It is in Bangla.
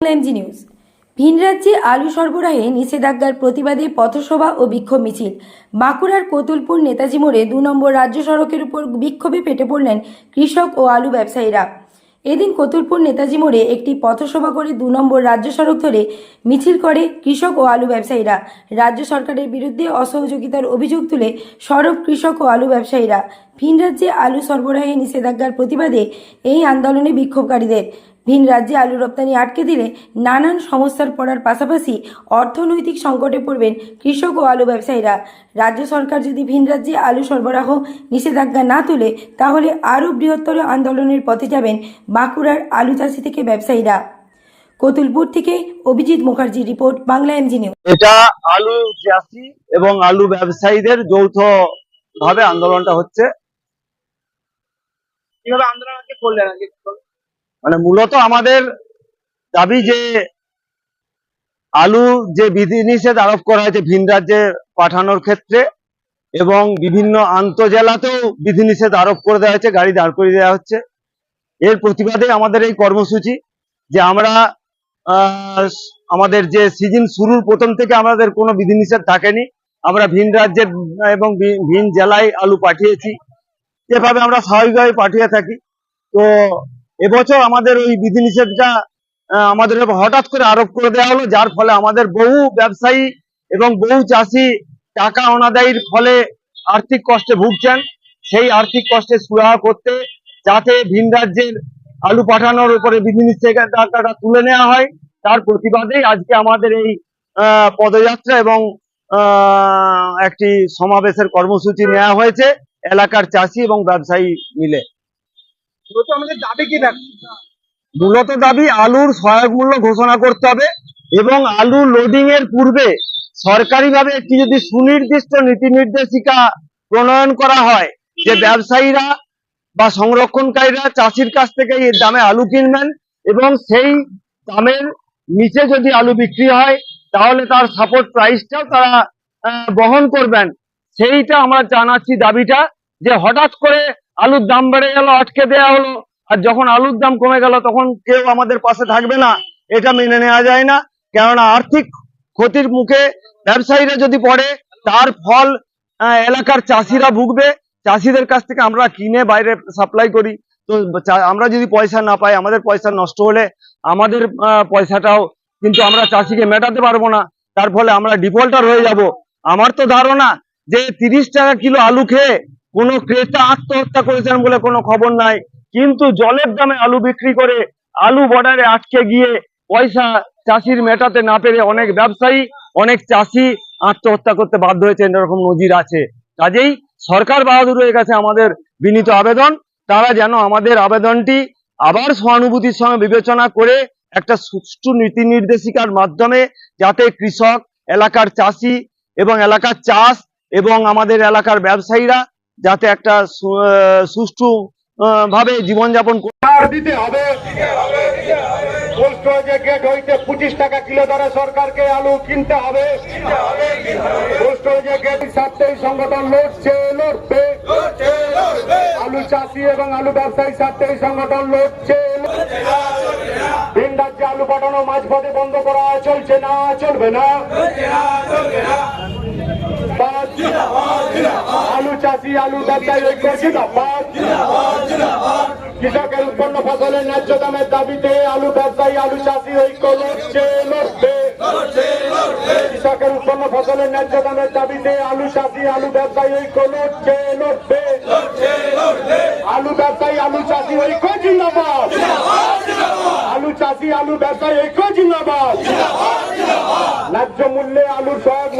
MG news. ভিন রাজ্যে আলু সরবরাহে নিষেধাজ্ঞার প্রতিবাদে পথসভা ও বিক্ষোভ মিছিল। বাঁকুড়ার কতুলপুর নেতাজি মোড়ে দু নম্বর রাজ্য সড়কের উপর বিক্ষোভে ফেটে পড়লেন কৃষক ও আলু ব্যবসায়ীরা। এদিন কতুলপুর নেতাজি মোড়ে একটি পথসভা করে দু নম্বর রাজ্য সড়ক ধরে মিছিল করে কৃষক ও আলু ব্যবসায়ীরা। রাজ্য সরকারের বিরুদ্ধে অসহযোগিতার অভিযোগ তুলে সরব কৃষক ও আলু ব্যবসায়ীরা। ভিন রাজ্যে আলু সরবরাহে নিষেধাজ্ঞার প্রতিবাদে এই আন্দোলনে বিক্ষোভকারীদের ভিন রাজ্যে আলু রপ্তানি আটকে দিলে নানান সমস্যার পড়ার পাশাপাশি অর্থনৈতিক সংকটে পড়বেন কৃষক ও আলু ব্যবসায়ীরা। রাজ্য সরকার যদি ভিন রাজ্যে আলু সরবরাহ নিষেধাজ্ঞা না তুলে তাহলে আরও বৃহত্তর আন্দোলনের পথে যাবেন বাঁকুড়ার আলু চাষি থেকে ব্যবসায়ীরা। কতুলপুর থেকে Abhijit Mukherjee report Bangla MG news. এটা আলু চাষি এবং আলু ব্যবসায়ীদের যৌথ ভাবে আন্দোলনটা হচ্ছে। কীভাবে আন্দোলন করলেন আজকে? মানে মূলত আমাদের দাবি যে আলু যে বিধিনিষেধ আরোপ করা হয়েছে ভিন রাজ্যে পাঠানোর ক্ষেত্রে এবং বিভিন্ন আন্তজেলাতেও বিধিনিষেধ আরোপ করে দেওয়া হয়েছে, গাড়ি দাঁড় করিয়ে দেওয়া হচ্ছে। এর প্রতিবাদে আমাদের এই কর্মসূচি যে আমরা আমাদের যে সিজন শুরুর প্রথম থেকে আমাদের কোনো বিধিনিষেধ থাকেনি, আমরা ভিন রাজ্যের এবং ভিন জেলায় আলু পাঠিয়েছি। এভাবে আমরা স্বাভাবিকভাবে পাঠিয়ে থাকি। তো এবছর আমাদের ওই বিধিনিষেধটা আমাদের হঠাৎ করে আরোপ করে দেওয়া হলো, যার ফলে আমাদের বহু ব্যবসায়ী এবং বহু চাষি টাকা অনাদায়ীর ফলে আর্থিক কষ্টে ভুগছেন। সেই আর্থিক কষ্টে সুরাহা করতে, যাতে ভিন রাজ্যের আলু পাঠানোর উপরে বিধিনিষেধটা তুলে নেওয়া হয়, তার প্রতিবাদেই আজকে আমাদের এই পদযাত্রা এবং একটি সমাবেশের কর্মসূচি নেওয়া হয়েছে, এলাকার চাষি এবং ব্যবসায়ী মিলে। মূলত দাবি আলুর সহায়ক মূল্য ঘোষণা করতে হবে এবং আলু লোডিং এর পূর্বে সরকারিভাবে একটি যদি সুনির্দিষ্ট নীতি নির্দেশিকা প্রণয়ন করা হয় যে ব্যবসায়ীরা বা সংরক্ষণকারীরা চাষির কাছ থেকে এই দামে আলু কিনবেন এবং সেই দামের নিচে যদি আলু বিক্রি হয়, তাহলে তার সাপোর্ট প্রাইসটাও তারা বহন করবেন। সেইটা আমরা জানাচ্ছি দাবিটা যে হঠাৎ করে আলুর দাম বেড়ে গেল, আটকে দেওয়া হলো। আর যখন আলুর দাম কমে গেল, তখন কেউ আমাদের পাশে থাকবে না। এটা মেনে নেওয়া যায় না। কেননা আর্থিক ক্ষতির মুখে ব্যবসায়ীরা যদি পড়ে, তার ফল এলাকার চাষিরা ভুগবে। চাষিদের কাছ থেকে আমরা কিনে বাইরে সাপ্লাই করি। তো আমরা যদি পয়সা না পাই, আমাদের পয়সা নষ্ট হলে আমাদের পয়সাটাও কিন্তু আমরা চাষিকে মেটাতে পারব না। তার ফলে আমরা ডিফল্টার হয়ে যাব। আমার তো ধারণা যে তিরিশ টাকা কিলো আলু খেয়ে কোনো ক্রেতা আত্মহত্যা করেছেন বলে কোনো খবর নাই। কিন্তু জলের দামে আলু বিক্রি করে আলু বর্ডারে আটকে গিয়ে পয়সা চাষির মেটাতে না পেরে অনেক ব্যবসায়ী, অনেক চাষি আত্মহত্যা করতে বাধ্য হয়েছে, এরকম নজির আছে। কাজেই সরকার বাহাদুরের কাছে আমাদের বিনীত আবেদন। তারা যেন আমাদের আবেদনটি আবার সহানুভূতির সঙ্গে বিবেচনা করে একটা সুষ্ঠু নীতি নির্দেশিকার মাধ্যমে যাতে কৃষক, এলাকার চাষি এবং এলাকার চাষ এবং আমাদের এলাকার ব্যবসায়ীরা যাতে একটা সু- আহ, সুষ্ঠু ভাবে জীবনযাপন করতে দিতে হবে। গেট হইতে পঁচিশ টাকা কিলো দরে সরকারকে আলু কিনতে হবে। গেট সংগঠন লড়ছে লড়বে। আলু চাষি এবং আলু ব্যবসায়ী স্বার্থে এই সংগঠন লড়ছে ভিন রাজ্যে আলু পাঠানো মাঝপথে বন্ধ করা চলছে না চলবে না। আলু চাষি, আলু ব্যবসায়ী ঐক্য জিন্দাবাদ কৃষকের উৎপন্ন ফসলের ন্যায্য দামের দাবিতে আলু ব্যবসায়ী, আলু চাষি ঐক্য লড়ছে, লড়বে। কৃষকের উৎপন্ন ফসলের ন্যায্য দামের দাবিতে আলু চাষি, আলু ব্যবসায়ী ঐক্য লড়ছে, লড়বে। আলু ব্যবসায়ী, আলু চাষি ঐক্য জিন্দাবাদ। আলু চাষি, আলু ব্যবসায়ী ঐক্য জিন্দাবাদ। ন্যায্য মূল্যে আলুর মূল্য